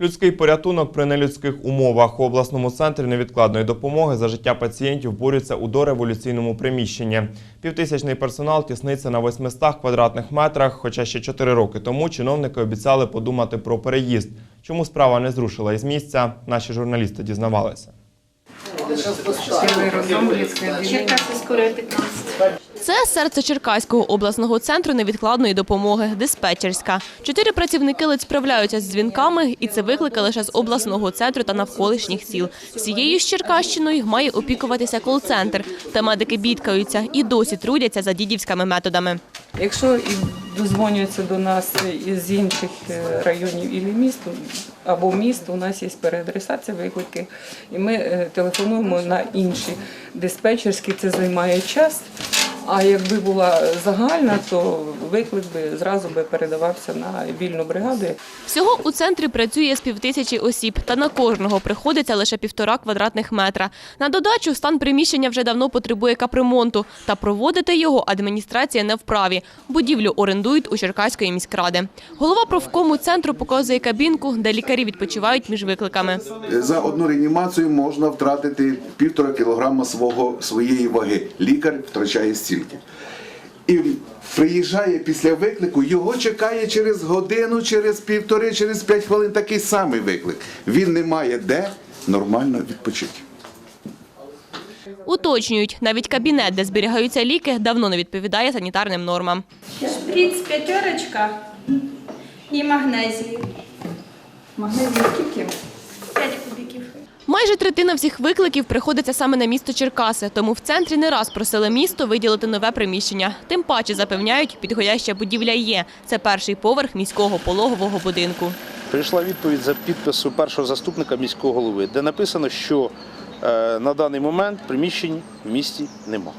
Людський порятунок при нелюдських умовах у обласному центрі невідкладної допомоги за життя пацієнтів борються у дореволюційному приміщенні. Півтисячний персонал тісниться на 800 квадратних метрах, хоча ще 4 роки тому чиновники обіцяли подумати про переїзд. Чому справа не зрушила із місця, наші журналісти дізнавалися. Черкаси скоро 15. Це серце Черкаського обласного центру невідкладної допомоги диспетчерська. Чотири працівники ледь справляються з дзвінками, і це виклики лише з обласного центру та навколишніх сіл. Всією ж Черкащиною має опікуватися кол-центр. Та медики бідкаються і досі трудяться за дідівськими методами. Якщо і дозвонюються до нас із інших е, районів і міст або міст, у нас є переадресація виклики, і ми е, телефонуємо на інші диспетчерські, це займає час. А якби була загальна, то виклик би зразу би передавався на вільну бригаду. Всього у центрі працює з півтисячі осіб, та на кожного приходиться лише півтора квадратних метра. На додачу стан приміщення вже давно потребує капремонту, та проводити його адміністрація не вправі. Будівлю орендують у Черкаської міськради. Голова профкому центру показує кабінку, де лікарі відпочивають між викликами. За одну реанімацію можна втратити півтора кілограма свого, своєї ваги. Лікар втрачає стільки. І приїжджає після виклику, його чекає через годину, через півтори, через п'ять хвилин такий самий виклик. Він не має де нормально відпочити. Уточнюють, навіть кабінет, де зберігаються ліки, давно не відповідає санітарним нормам. Шприц п'ятерочка і магнезії. Магнезія скільки? 5. Майже третина всіх викликів приходиться саме на місто Черкаси, тому в центрі не раз просили місто виділити нове приміщення. Тим паче запевняють, підходяща будівля є. Це перший поверх міського пологового будинку. Прийшла відповідь за підпису першого заступника міського голови, де написано, що е, на даний момент приміщень в місті нема.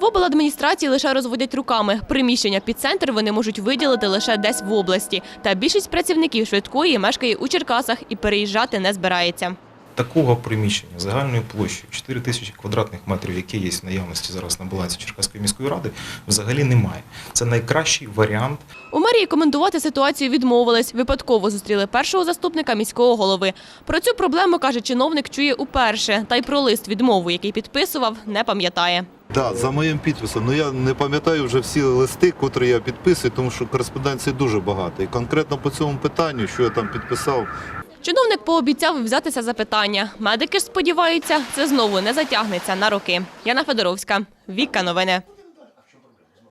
В обладміністрації лише розводять руками. Приміщення під центр вони можуть виділити лише десь в області. Та більшість працівників швидкої мешкає у Черкасах і переїжджати не збирається. Такого приміщення загальною площею 4 тисячі квадратних метрів, яке є в наявності зараз на балансі Черкаської міської ради, взагалі немає. Це найкращий варіант У мерії коментувати ситуацію відмовились. Випадково зустріли першого заступника міського голови. Про цю проблему, каже чиновник, чує уперше. Та й про лист відмову, який підписував, не пам'ятає. Так, за моїм підписом. Ну я не пам'ятаю вже всі листи, котрі я підписую, тому що кореспонденції дуже багато. І конкретно по цьому питанню, що я там підписав, Чиновник пообіцяв взятися за питання. Медики ж сподіваються, це знову не затягнеться на роки. Яна Федоровська, Віка Новини.